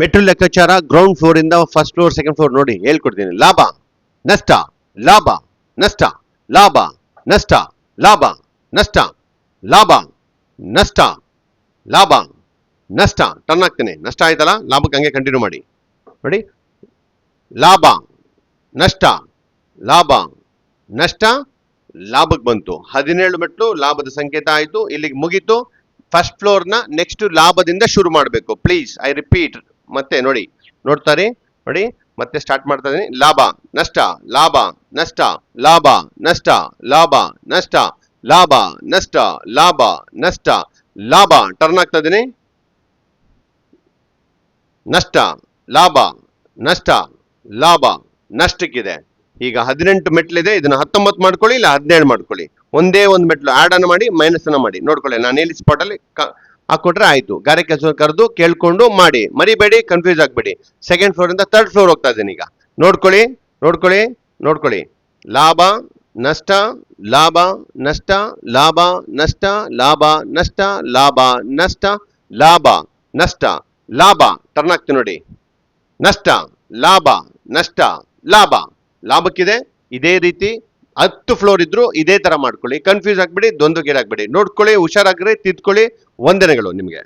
Metro ಲೆಕ್ಕಾಚಾರ ground floor ಇಂದ first floor second floor ನೋಡಿ ಹೇಳ್ಕೊಡ್ತೀನಿ. ಲಾಭ, ನಷ್ಟ ಲಾಭ ನಷ್ಟ ಲಾಭ ನಷ್ಟ ಲಾಭ ನಷ್ಟ ಲಾಭ ನಷ್ಟ ಲಾಭ, ನಷ್ಟ. ಟರ್ನ್ ಆಗ್ತೀನಿ ನಷ್ಟ ಆಯ್ತಲ್ಲ? ಲಾಭಕ್ಕೆ ಹಂಗೆ ಕಂಟಿನ್ಯೂ ಮಾಡಿ. ನೋಡಿ ಲಾಭ, ನಷ್ಟ ಲಾಭ, ನಷ್ಟ, ಲಾಭಕ್ಕೆ ಬಂತು. ಹದಿನೇಳು ಮೆಟ್ಲು, ಲಾಭದ ಸಂಕೇತ ಆಯಿತು. ಇಲ್ಲಿಗೆ ಮುಗೀತು. ಫಸ್ಟ್ ಫ್ಲೋರ್ನ ನೆಕ್ಸ್ಟ್ ಲಾಭದಿಂದ ಶುರು ಮಾಡಬೇಕು. ಪ್ಲೀಸ್ ಐ ರಿಪೀಟ್ ಮತ್ತೆ ನೋಡಿ ನೋಡ್ತಾರೆ ನೋಡಿ, ಮತ್ತೆ ಸ್ಟಾರ್ಟ್ ಮಾಡ್ತಾ ಇದೀನಿ ಲಾಭ, ನಷ್ಟ ಲಾಭ ನಷ್ಟ ಲಾಭ ನಷ್ಟ ಲಾಭ ನಷ್ಟ ಲಾಭ ನಷ್ಟ ಲಾಭ ನಷ್ಟ, ಲಾಭ. ಟರ್ನ್ ಆಗ್ತಾ ಇದೀನಿ ನಷ್ಟ, ಲಾಭ ನಷ್ಟ, ಲಾಭ, ನಷ್ಟಕ್ಕಿದೆ. ಈಗ ಹದಿನೆಂಟು ಮೆಟ್ಲಿದೆ, ಇದನ್ನ ಹತ್ತೊಂಬತ್ತು ಮಾಡ್ಕೊಳ್ಳಿ, ಇಲ್ಲ ಹದಿನೇಳು ಮಾಡ್ಕೊಳ್ಳಿ. ಒಂದೇ ಒಂದು ಮೆಟ್ಲು ಆಡ್ ಅನ್ನು ಮಾಡಿ ಮೈನಸ್ ಅನ್ನ ಮಾಡಿ. ನೋಡ್ಕೊಳ್ಳಿ, ನಾನು ಹೇಳಿ ಸ್ಪಾಟ್ ಅಲ್ಲಿ ಹಾಕೊಟ್ರೆ ಆಯ್ತು. ಗಾರೆ ಕೆಲಸ ಕರೆದು ಕೇಳ್ಕೊಂಡು ಮಾಡಿ. ಮರಿಬೇಡಿ ಕನ್ಫ್ಯೂಸ್ ಆಗ್ಬೇಡಿ. ಸೆಕೆಂಡ್ ಫ್ಲೋರ್ ಇಂದ ಥರ್ಡ್ ಫ್ಲೋರ್ ಹೋಗ್ತಾ ಇದ್ದೀನಿ ಈಗ. ನೋಡ್ಕೊಳ್ಳಿ ನೋಡ್ಕೊಳ್ಳಿ ನೋಡ್ಕೊಳ್ಳಿ. ಲಾಭ, ನಷ್ಟ ಲಾಭ ನಷ್ಟ ಲಾಭ ನಷ್ಟ ಲಾಭ ನಷ್ಟ ಲಾಭ ನಷ್ಟ ಲಾಭ ನಷ್ಟ, ಲಾಭ. ಟರ್ನ್ ಆಗ್ತೀನಿ ನೋಡಿ. ನಷ್ಟ, ಲಾಭ ನಷ್ಟ, ಲಾಭ. ಲಾಭಕ್ಕಿದೆ, ಇದೇ ರೀತಿ ಹತ್ತು ಫ್ಲೋರ್ ಇದ್ರು ಇದೇ ತರ ಮಾಡ್ಕೊಳ್ಳಿ. ಕನ್ಫ್ಯೂಸ್ ಆಗ್ಬಿಡಿ ದ್ವಂದ್ವಗೀರಾಗ್ಬಿಡಿ ನೋಡ್ಕೊಳ್ಳಿ ಹುಷಾರಾಗ್ರೆ ತಿದ್ಕೊಳ್ಳಿ. ವಂದನೆಗಳು ನಿಮಗೆ.